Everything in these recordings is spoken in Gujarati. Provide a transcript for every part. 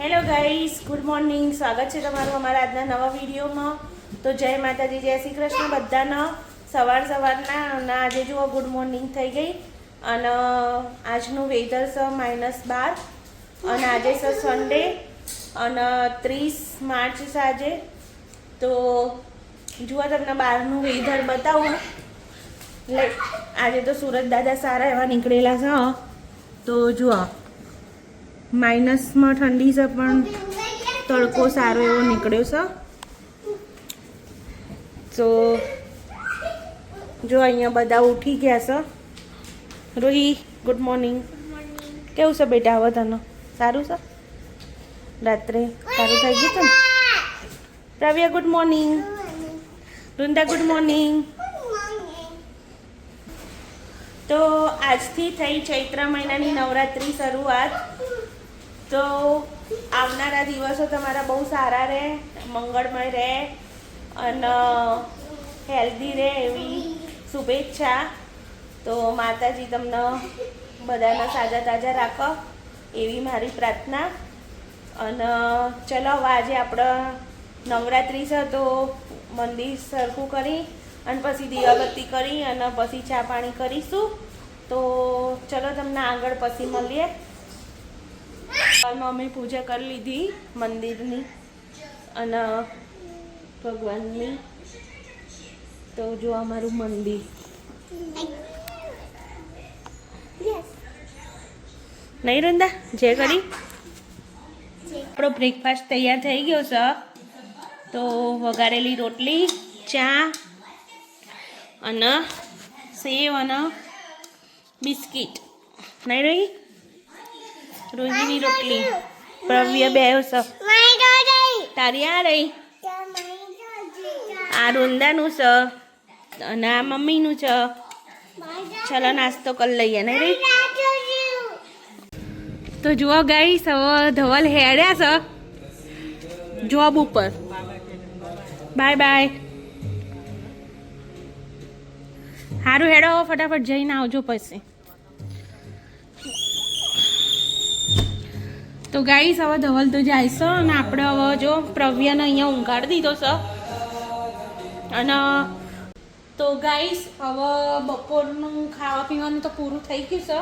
હેલો ગાઈસ ગુડ મોર્નિંગ સ્વાગત છે તમારું અમારા આજના નવા વિડીયોમાં. તો જય માતાજી, જય શ્રી કૃષ્ણ. બધાના સવાર સવારના, અને આજે જુઓ ગુડ મોર્નિંગ થઈ ગઈ. અને આજનું વેધર છે માઇનસ બાર. અને આજે છે સન્ડે અને ત્રીસ માર્ચ આજે. તો, જુઓ, તમને બહારનું વેધર બતાવું. એટલે, આજે તો સુરત દાદા સારા એવા નીકળેલા છે તો જુઓ. માઇનસમાં ઠંડી છે, પણ તડકો સારો એવો નીકળ્યો છે. તો જો અહીંયા બધા ઉઠી ગયા છે. રોહી ગુડ મોર્નિંગ કેવું છે બેટા હવે તને? સારું છે? રાત્રે સારું થઈ ગયું છે ને પ્રવ્ય good morning Vrinda good morning તો આજથી થઈ ચૈત્ર મહિનાની નવરાત્રિ શરૂઆત. તો આવનારા દિવસો તમારા બહુ સારા રહે, મંગળમય રહે અને, હેલ્ધી રહે એવી શુભેચ્છા. તો માતાજી તમને બધાને સાજા તાજા રાખો એવી મારી પ્રાર્થના. અને ચલો આજે આપણે નવરાત્રિ છે તો મંદિર સરખું કરી અને પછી દીવાબત્તી કરી અને પછી ચા પાણી કરીશું. તો ચલો તમને આગળ પછી મળીએ. અમે પૂજા કરી લીધી મંદિરની અને ભગવાનની. તો જો અમારું મંદિર. નહીં રંદા જે કરી. આપણો બ્રેકફાસ્ટ તૈયાર થઈ ગયો છે. તો વઘારેલી રોટલી, ચા અને સેવ અને બિસ્કિટ. નહીં રહી? રોજીની રોટલી. પ્રવ્ય બે તારી આ રહી. આ રોંદાનું છે અને આ મમ્મીનું છે ચલો નાસ્તો કરી લઈએ ને રહી? તો જુઓ ગઈ હવે ધવલ હેડ્યા છે. જોબ ઉપર. Bye bye. સારું હેડો, ફટાફટ જઈને આવજો પછી. તો ગાઈસ હવે ધવલ તો જાય છે અને આપણે હવે જો પ્રવ્યાને અહીંયા ઊંઘાડી દીધો છે. અને તો ગાઈસ હવે બપોરનું ખાવા પીવાનું તો પૂરું થઈ ગયું છે.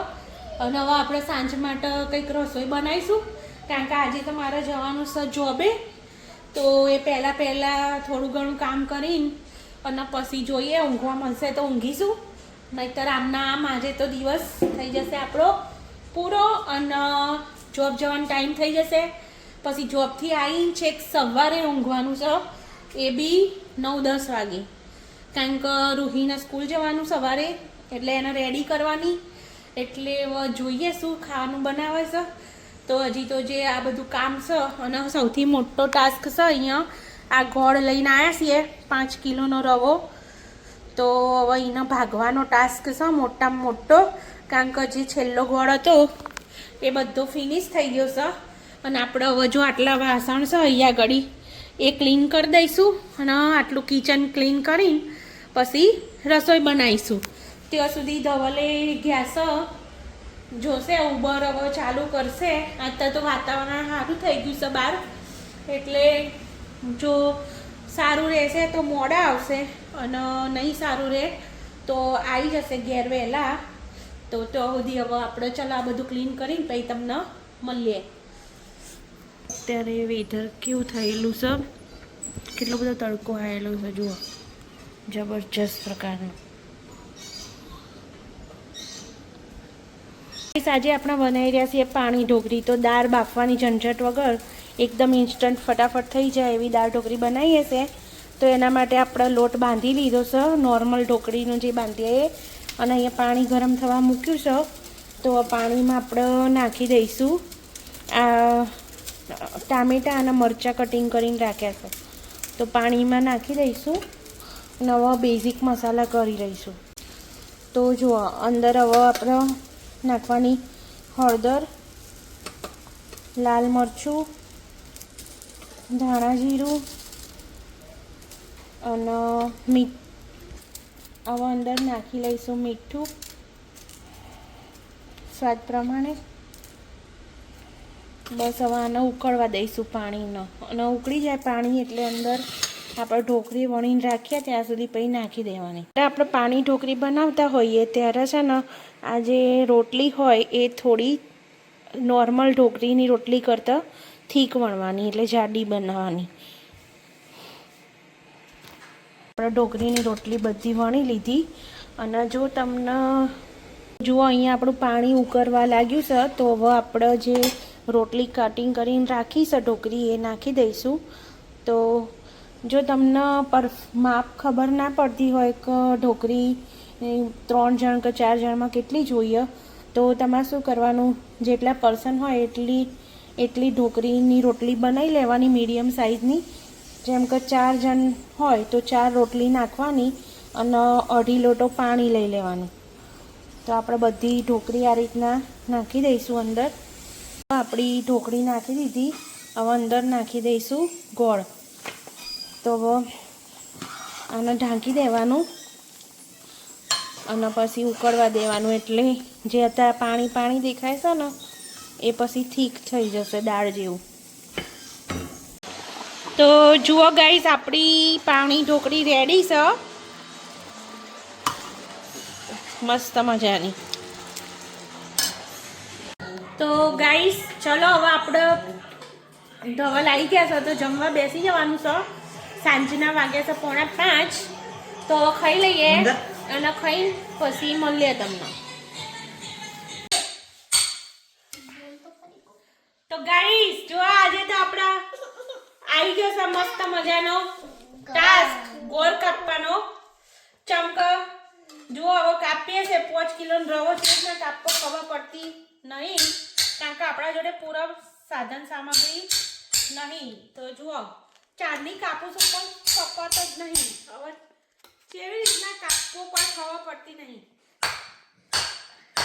અને હવે આપણે સાંજ માટે કંઈક રસોઈ બનાવીશું. કારણ કે આજે તો મારે જવાનું છે જોબે. તો એ પહેલાં પહેલાં થોડું ઘણું કામ કરીને અને પછી જોઈએ, ઊંઘવા મળશે તો ઊંઘીશું. નહીતર આમના આમ આજે તો દિવસ થઈ જશે આપણો પૂરો. અને જોબ જવાનો ટાઈમ થઈ જશે. પછી જોબથી આવીને છેક સવારે ઊંઘવાનું છે. એ બી નવ દસ વાગે. કારણ કે રૂહીને સ્કૂલ જવાનું સવારે, એટલે એને રેડી કરવાની. એટલે જોઈએ શું ખાવાનું બનાવે છે. તો હજી તો જે આ બધું કામ છે, અને સૌથી મોટો ટાસ્ક છે અહીંયા, આ ગોળ લઈને આવ્યા છીએ, પાંચ કિલોનો રવો. તો હવે એનો ભાગવાનો ટાસ્ક છે મોટામાં મોટો. કારણ કે જે છેલ્લો ગોળ હતો. એ બધો ફિનિશ થઈ ગયો છે. અને આપણે હવે જો આટલા વાસણ છે, અહીંયા ઘડી એ ક્લીન કરી દઈશું અને આટલું કિચન ક્લીન કરીને પછી રસોઈ બનાવીશું. ત્યાં સુધી ધવલે ગેસ જોશે ઉબર હવે ચાલુ કરશે. અત્યારે તો વાતાવરણ સારું થઈ ગયું છે બહાર. એટલે જો સારું રહેશે તો મોડા આવશે અને નહીં સારું રહે તો આવી જશે ઘેર વહેલા. તો તો સુધી હવે આપણે ચાલો આ બધું ક્લીન કરીને પછી તમને મળીએ. અત્યારે વેધર કેવું થયેલું છે? કેટલો બધો તડકો આવેલો છે, જુઓ. જબરજસ્ત પ્રકારનો. આજે આપણે બનાવી રહ્યા છીએ પાણી ઢોકળી. તો દાળ બાફવાની ઝંઝટ વગર એકદમ ઇન્સ્ટન્ટ ફટાફટ થઈ જાય એવી દાળ ઢોકળી બનાવીએ છે તો એના માટે આપણે લોટ બાંધી લીધો છે. નોર્મલ ઢોકળીનું જે બાંધીએ અને અહીંયા પાણી ગરમ થવા મૂક્યું છે, તો પાણીમાં આપણે નાખી દઈશું. આ ટામેટાં અને મરચાં કટિંગ કરીને રાખ્યા છે. તો પાણીમાં નાખી દઈશું. અને હવે બેઝિક મસાલા કરી રહીશું તો જુઓ, અંદર હવે આપણે નાખવાની હળદર, લાલ મરચું, ધાણા જીરું અને મીઠ હવે અંદર નાખી લઈશું મીઠું. સ્વાદ પ્રમાણે. બસ હવે આને ઉકળવા દઈશું પાણીનો. અને ઉકળી જાય પાણી એટલે અંદર આપણે ઢોકળી વણીને રાખીએ, ત્યાં સુધી પછી નાખી દેવાની. એટલે આપણે પાણી ઢોકળી બનાવતા હોઈએ ત્યારે છે ને, આ જે રોટલી હોય એ થોડી નોર્મલ ઢોકળીની રોટલી કરતાં થીક વણવાની, એટલે જાડી બનાવવાની. આપણે ઢોકળીની રોટલી બધી વણી લીધી. અને જો તમને જુઓ અહીંયા આપણું પાણી ઉકળવા લાગ્યું છે, તો હવે આપણે જે રોટલી કટિંગ કરીને રાખી છે ઢોકળી, એ નાખી દઈશું. તો જો તમને પર માપ ખબર ના પડતી હોય કે ઢોકળી ત્રણ જણ કે ચાર જણમાં કેટલી જોઈએ, તો તમારે શું કરવાનું? જેટલા પર્સન હોય એટલી એટલી ઢોકળીની રોટલી બનાવી લેવાની મીડિયમ સાઇઝની જેમ કે ચાર જણ હોય તો ચાર રોટલી નાખવાની અને અઢી લોટો પાણી લઈ લેવાનું. તો આપણે બધી ઢોકળી આ રીતના નાખી દઈશું અંદર. આપણી ઢોકળી નાખી દીધી. હવે અંદર નાખી દઈશું ગોળ. તો આને ઢાંકી દેવાનું અને પછી ઉકળવા દેવાનું એટલે જે અત્યારે પાણી પાણી દેખાય છે ને, એ પછી થીક થઈ જશે દાળ જેવું. તો જુઓ ગાઈસ આપણી પાણી ઢોકળી રેડી છે. મસ્ત મજાની. તો ગાઈસ ચલો હવે આપણે ધવલ આવી ગયા છે તો જમવા બેસી જવાનું છે. સાંજના વાગ્યા છે પોણા પાંચ. તો ખાઈ લઈએ અને ખાઈ પછી મળીએ તમને. આવી ગયો છે મસ્ત મજાનો. ટાસ્ક ગોળ કાપવાનો. ચમક. જુઓ હવે કાપીએ છે પાંચ કિલો રવો છે ને કાપવો ખબર પડતી નહીં. કારણ કે આપણા જોડે પૂરા સાધન સામગ્રી નહીં. તો જુઓ ચારની કાપું છું પણ કપાતો જ નહીં. હવે કેવી રીતના કાપવું પણ ખબર પડતી નહીં.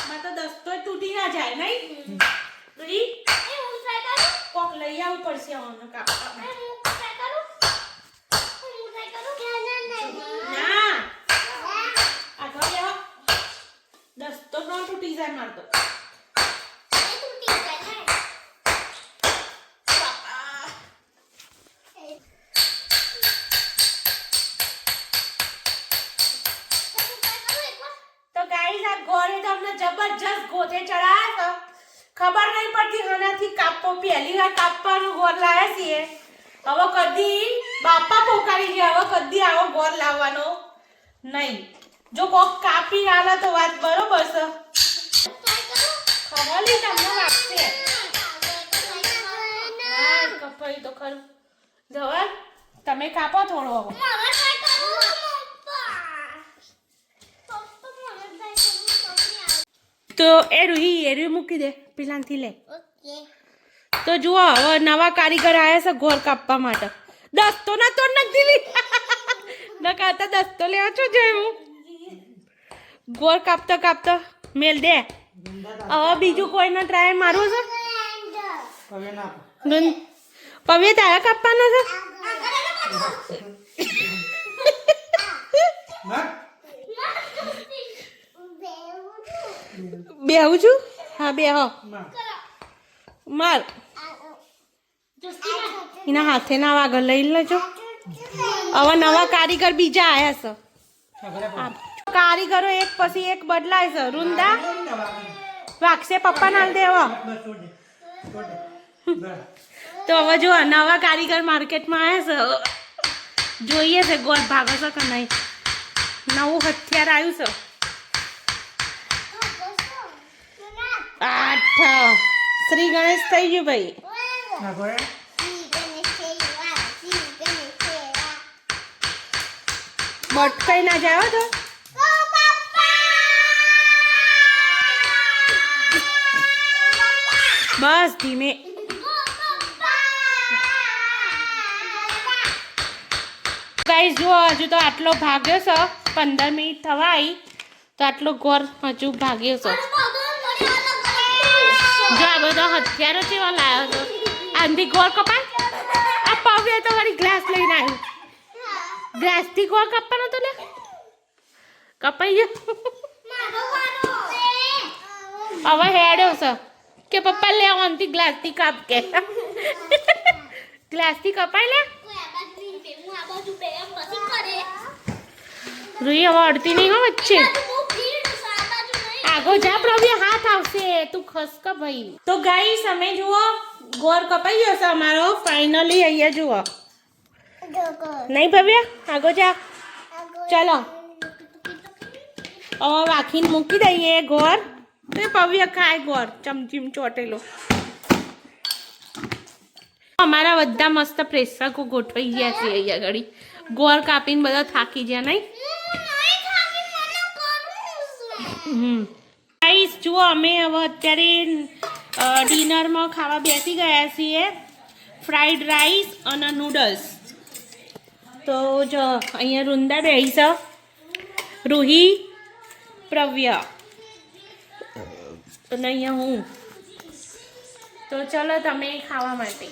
માં તો દસ્તો તૂટી ના જાય નહીં? કોક લઈ આવવું પડશે કાપવા ના. તો દસ દસ્તો નો તૂટી જાય મારતો ગોળ લાવ્યા છીએ. હવે કદી બાપા પોકારી ગયા, હવે કદી આવો ગોર લાવવાનો નહીં. જો કોક કાપી આલે તો વાત બરોબર છે. ખબર નહીં તમને લાગશે કપાઈ તો ખરું. જવાબ તમે કાપો થોડો તો એ રૂહી એ રૂહી મૂકી દે, પેલાથી લે. તો જુઓ હવે નવા કારીગર આવ્યા છે ગોળ કાપવા માટે. દસ્તો ના તો નથી લી ન કાતા દસ્તો લેવા છો જય હું? ગોળ કાપતો કાપતો મેલ દે. હવે બીજું કોઈને ટ્રાય મારવું છે? પવે તારા કાપવાનો છે? બેહું છું? હા બે હો માર. એના હાથે ના વાગર લઈ લેજો. હવે નવા કારીગર બીજા આયા છે. કારીગરો એક પછી એક બદલાય છે. રૂંદા? વાગશે પપ્પા નાલ દેવો. તો હવે જો નવા કારીગર માર્કેટમાં આવ્યા છે. જોઈએ છે ગોળ ભાગો છે કે નહીં. નવું હથિયાર આવ્યું છે. આઠ. શ્રી ગણેશ થઈ ગયું ભાઈ. બટકાઈ ના જાવ તો બસ ધીમે ગાઈસ જુઓ હજુ તો આટલો ભાગ્યો છો પંદર મિનિટ થવા આવી તો આટલો ગોર હજુ ભાગ્યો છો. જો આ બધો હથિયારો કેવા લાવ્યો છો. આંધી ગોળ કપાય આ પવે તો વળી ગ્લાસ લઈને આવ્યું ગ્લાસથી ગોળ કાપવાનો તો લે કપાઈ ગયો હવે હેડ્યો છે કે પપ્પા લે ઓનથી ગ્લાસથી કાપ કે ગ્લાસથી કપાય લે રૂહી હવે અડતી નહીં હો વચ્ચે આગો જા પ્રભુ હાથ આવશે તું ખસક ભાઈ તો ગાઈસ અમે જુઓ ગોર કપાઈ ગયો છે અમારો ફાઇનલી અહીંયા જુઓ નહીં ભવ્ય આગો જા ચાલો હવે રાખીને મૂકી દઈએ ગોર તો ભવ્ય ખાય ગોર ચમચીમ ચોટેલો અમારા બધા મસ્ત પ્રેશકો ગોઠવાઈ ગયા છે અહીંયા ઘડી ગોળ કાપીને બધા થાકી ગયા નહીં હમ ગાઈસ જુઓ અમે હવે અત્યારે અ, ડિનરમાં ખાવા બેસી ગયા છીએ ફ્રાઈડ રાઈસ અને નૂડલ્સ. તો જો, અહીંયા રૂંદા છે. રૂહી, પ્રવ્ય. અને અહીંયા હું. તો ચલો, તમે ખાવા માટે.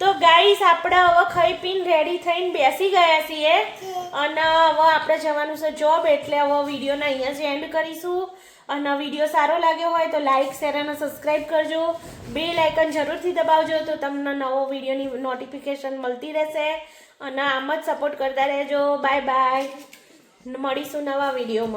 તો ગાઈસ આપણે હવે ખાઈ પીને રેડી થઈને બેસી ગયા છીએ. અને હવે આપણે જવાનું છે જોબ એટલે હવે વિડીયોને અહીંયા જ એન્ડ કરીશું. અને વીડિયો સારો લાગ્યો હોય તો લાઇક શેર અને સબસ્ક્રાઈબ કરજો. બે લાઇકન જરૂરથી દબાવજો તો તમને નવો વિડીયોની નોટિફિકેશન મળતી રહેશે. અને આમ જ સપોર્ટ કરતા રહેજો. બાય બાય મળીશું નવા વિડીયોમાં